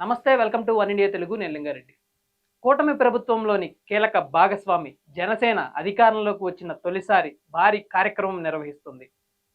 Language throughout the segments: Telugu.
నమస్తే welcome to one India Telugu. నేను లింగారెడ్డి. కూటమి ప్రభుత్వంలోని కీలక భాగస్వామి జనసేన అధికారంలోకి వచ్చిన తొలిసారి భారీ కార్యక్రమం నిర్వహిస్తుంది.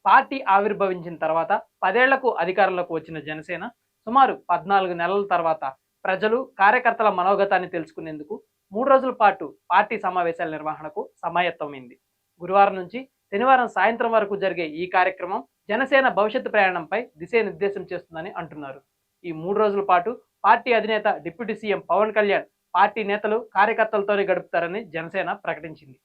పార్టీ ఆవిర్భవించిన తర్వాత పదేళ్ళకు అధికారంలోకి వచ్చిన జనసేన సుమారు పద్నాలుగు నెలల తర్వాత ప్రజలు కార్యకర్తల మనోగతాన్ని తెలుసుకునేందుకు మూడు రోజుల పాటు పార్టీ సమావేశాల నిర్వహణకు సమాయత్తమైంది గురువారం నుంచి శనివారం సాయంత్రం వరకు జరిగే ఈ కార్యక్రమం జనసేన భవిష్యత్తు ప్రయాణంపై దిశానిర్దేశం చేస్తుందని అంటున్నారు. ఈ మూడు రోజుల పాటు పార్టీ అధినేత deputy CM Pawan Kalyan party నేతలు కార్యకర్తలతోనే గడుపుతారని జనసేన ప్రకటించింది.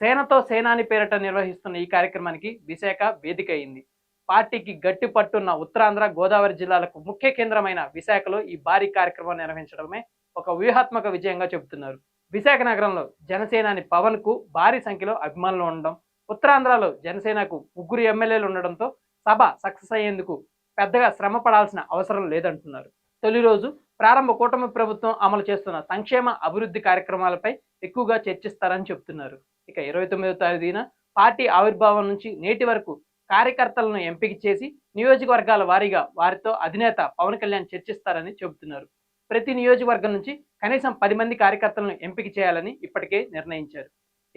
సేనతో సేనాని పేరిట నిర్వహిస్తున్న ఈ కార్యక్రమానికి విశాఖ వేదిక అయింది. పార్టీకి గట్టి పట్టున్న ఉత్తరాంధ్ర గోదావరి జిల్లాలకు ముఖ్య కేంద్రమైన విశాఖలో ఈ భారీ కార్యక్రమం నిర్వహించడమే ఒక వ్యూహాత్మక విజయంగా చెబుతున్నారు. విశాఖ నగరంలో జనసేనాని పవన్కు భారీ సంఖ్యలో అభిమానులు ఉండడం ఉత్తరాంధ్రలో జనసేనకు ముగ్గురు ఎమ్మెల్యేలు ఉండడంతో సభ సక్సెస్ అయ్యేందుకు పెద్దగా శ్రమ పడాల్సిన అవసరం లేదంటున్నారు. తొలి రోజు ప్రారంభ కూటమి ప్రభుత్వం అమలు చేస్తున్న సంక్షేమ అభివృద్ధి కార్యక్రమాలపై ఎక్కువగా చర్చిస్తారని చెబుతున్నారు ఇక ఇరవై తొమ్మిదో తేదీన పార్టీ ఆవిర్భావం నుంచి నేటి వరకు కార్యకర్తలను ఎంపిక చేసి నియోజకవర్గాల వారీగా వారితో అధినేత పవన్ కళ్యాణ్ చర్చిస్తారని చెబుతున్నారు. ప్రతి నియోజకవర్గం నుంచి కనీసం పది మంది కార్యకర్తలను ఎంపిక చేయాలని ఇప్పటికే నిర్ణయించారు.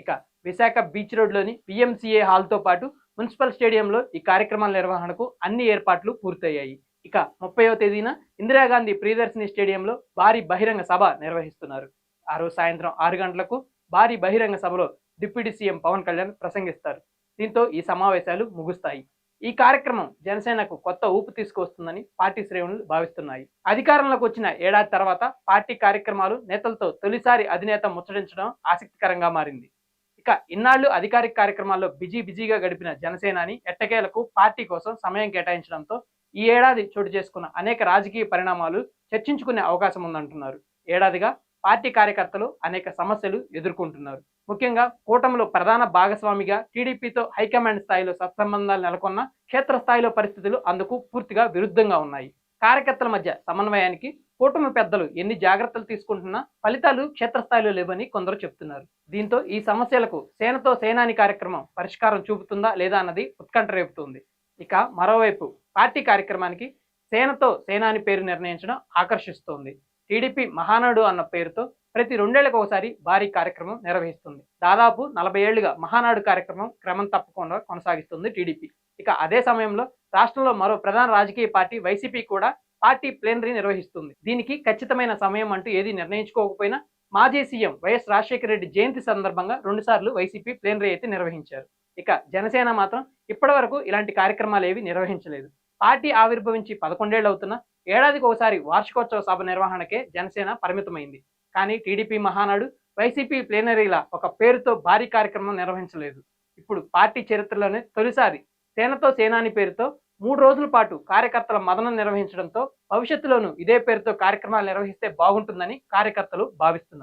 ఇక విశాఖ బీచ్ రోడ్లోని పిఎంసీఏ హాల్తో పాటు మున్సిపల్ స్టేడియంలో ఈ కార్యక్రమాల నిర్వహణకు అన్ని ఏర్పాట్లు పూర్తయ్యాయి. ఇక ముప్పైవ తేదీన ఇందిరాగాంధీ ప్రియదర్శిని స్టేడియంలో భారీ బహిరంగ సభ నిర్వహిస్తున్నారు. ఆ రోజు సాయంత్రం ఆరు గంటలకు భారీ బహిరంగ సభలో డిప్యూటీ సీఎం పవన్ కళ్యాణ్ ప్రసంగిస్తారు. దీంతో ఈ సమావేశాలు ముగుస్తాయి. ఈ కార్యక్రమం జనసేనకు కొత్త ఊపు తీసుకొస్తుందని పార్టీ శ్రేణులు భావిస్తున్నాయి. అధికారంలోకి వచ్చిన ఏడాది తర్వాత పార్టీ కార్యక్రమాలు నేతలతో తొలిసారి అధినేత ముచ్చటించడం ఆసక్తికరంగా మారింది. ఇక ఇన్నాళ్ళు అధికారిక కార్యక్రమాల్లో బిజీ బిజీగా గడిపిన జనసేనాని ఎట్టకేలకు పార్టీ కోసం సమయం కేటాయించడంతో ఈ ఏడాది చోటు చేసుకున్న అనేక రాజకీయ పరిణామాలు చర్చించుకునే అవకాశం ఉందంటున్నారు. ఏడాదిగా పార్టీ కార్యకర్తలు అనేక సమస్యలు ఎదుర్కొంటున్నారు. ముఖ్యంగా కూటమిలో ప్రధాన భాగస్వామిగా టీడీపీతో హైకమాండ్ స్థాయిలో సత్సంబంధాలు నెలకొన్న క్షేత్రస్థాయిలో పరిస్థితులు అందుకు పూర్తిగా విరుద్ధంగా ఉన్నాయి. కార్యకర్తల మధ్య సమన్వయానికి కూటమి పెద్దలు ఎన్ని జాగ్రత్తలు తీసుకుంటున్నా ఫలితాలు క్షేత్రస్థాయిలో లేవని కొందరు చెప్తున్నారు. దీంతో ఈ సమస్యలకు సేనతో సేనాని కార్యక్రమం పరిష్కారం చూపుతుందా లేదా అన్నది ఉత్కంఠ రేపుతుంది. ఇక మరోవైపు పార్టీ కార్యక్రమానికి సేనతో సేనాని పేరు నిర్ణయించడం ఆకర్షిస్తోంది. టీడీపీ మహానాడు అన్న పేరుతో ప్రతి రెండేళ్ళకు ఒకసారి భారీ కార్యక్రమం నిర్వహిస్తుంది. దాదాపు నలభై ఏళ్ళుగా మహానాడు కార్యక్రమం క్రమం తప్పకుండా కొనసాగిస్తుంది టీడీపీ. ఇక అదే సమయంలో రాష్ట్రంలో మరో ప్రధాన రాజకీయ పార్టీ వైసీపీ కూడా పార్టీ ప్లేనరీ నిర్వహిస్తుంది. దీనికి ఖచ్చితమైన సమయం అంటూ ఏది నిర్ణయించుకోకపోయినా మాజీ సీఎం వైఎస్ రాజశేఖర రెడ్డి జయంతి సందర్భంగా రెండుసార్లు వైసీపీ ప్లేనరీ అయితే నిర్వహించారు. ఇక జనసేన మాత్రం ఇప్పటి వరకు ఇలాంటి కార్యక్రమాలు ఏవి నిర్వహించలేదు. పార్టీ ఆవిర్భవించి పదకొండేళ్ళు అవుతున్నా ఏడాదికి ఒకసారి వార్షికోత్సవ సభ నిర్వహణకే జనసేన పరిమితమైంది. కానీ టీడీపీ మహానాడు వైసీపీ ప్లేనరీల ఒక పేరుతో భారీ కార్యక్రమం నిర్వహించలేదు. ఇప్పుడు పార్టీ చరిత్రలోనే తొలిసారి సేనతో సేనాని పేరుతో మూడు రోజుల పాటు కార్యకర్తల మదనం నిర్వహించడంతో భవిష్యత్తులోనూ ఇదే పేరుతో కార్యక్రమాలు నిర్వహిస్తే బాగుంటుందని కార్యకర్తలు భావిస్తున్నారు.